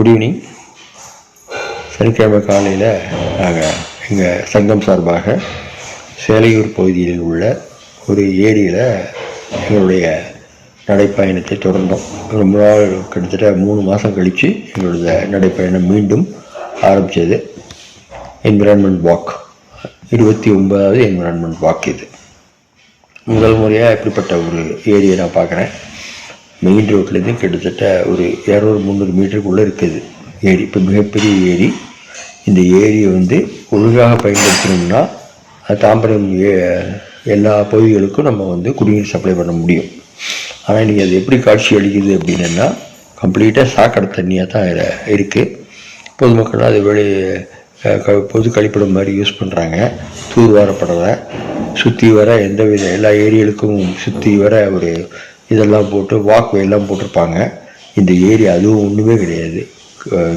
Good evening சனிக்கிழமை காலையில் நாங்கள் எங்கள் சங்கம் சார்பாக சேலையூர் பகுதியில் உள்ள ஒரு ஏரியில் எங்களுடைய நடைப்பயணத்தை தொடர்ந்தோம். ரொம்ப நாள் கிட்டத்தட்ட மூணு மாதம் கழித்து எங்களோட நடைப்பயணம் மீண்டும் ஆரம்பித்தது என்விரான்மெண்ட் வாக் இருபத்தி ஒன்பதாவது என்விரான்மெண்ட் வாக் இது. முதல் முறையாக இப்படிப்பட்ட ஒரு ஏரியை நான் பார்க்குறேன். மெயின் ரோட்லேருந்து கிட்டத்தட்ட ஒரு இரநூறு முந்நூறு மீட்டருக்குள்ளே இருக்குது. ஏரி இப்போ மிகப்பெரிய ஏரி. இந்த ஏரியை வந்து ஒழுங்காக பயன்படுத்தணும்னா தாம்பரம் ஏ- எல்லா பகுதிகளுக்கும் நம்ம வந்து குடிநீர் சப்ளை பண்ண முடியும். ஆனால் இன்றைக்கி அது எப்படி காட்சி அளிக்குது அப்படின்னா கம்ப்ளீட்டாக சாக்கடை தண்ணியாக தான் இருக்குது பொதுமக்கள் அது வெளி க- பொது கழிப்பிடம் மாதிரி யூஸ் பண்ணுறாங்க தூர்வாரப்படலை சுற்றி வர எந்த வித எல்லா ஏரியாவுக்கும் சுற்றி வர ஒரு இதெல்லாம் போட்டு வாக்வேலாம் போட்டிருப்பாங்க. இந்த ஏரி அதுவும் ஒன்றுமே கிடையாது.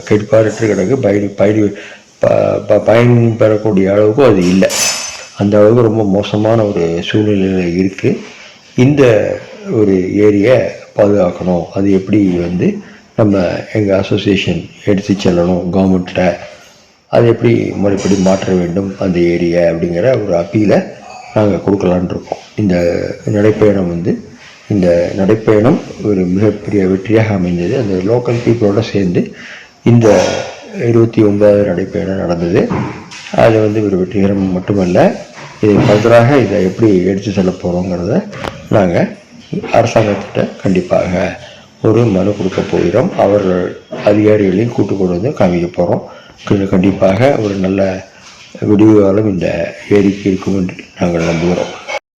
கெட்பாரற்று கிடக்கு. பயணி பயணி ப- ப- பெறக்கூடிய அளவுக்கு அது இல்லை. அந்த அளவுக்கு ரொம்ப மோசமான ஒரு சூழ்நிலையில் இருக்குது இந்த ஒரு ஏரியை பாதுகாக்கணும். அது எப்படி வந்து நம்ம எங்கள் அசோசியேஷன் எடுத்து செல்லணும் கவர்மெண்ட்டில் அது எப்படி முறைப்படி மாற்ற வேண்டும் அந்த ஏரியை அப்படிங்கிற ஒரு அப்பீலை நாங்கள் கொடுக்கலான்னு இருக்கோம். இந்த நடைப்பயணம் வந்து இந்த நடைப்பயணம் ஒரு மிகப்பெரிய வெற்றியாக அமைந்தது. அந்த லோக்கல் பீப்புளோடு சேர்ந்து இந்த இருபத்தி ஒன்பதாவது நடைப்பயணம் நடந்தது. அது வந்து ஒரு வெற்றிகரம் மட்டுமல்ல இதை ஃபர்தராக இதை எப்படி எடுத்து செல்ல போகிறோங்கிறத நாங்கள் அரசாங்கத்திட்ட கண்டிப்பாக ஒரு மனு கொடுக்க போகிறோம். அவர்கள் அதிகாரிகளையும் கூட்டு கொண்டு வந்து காமிக்க போகிறோம் கண்டிப்பாக ஒரு நல்ல விடிவு இந்த ஏரிக்கு இருக்கும் என்று நாங்கள் நம்புகிறோம்.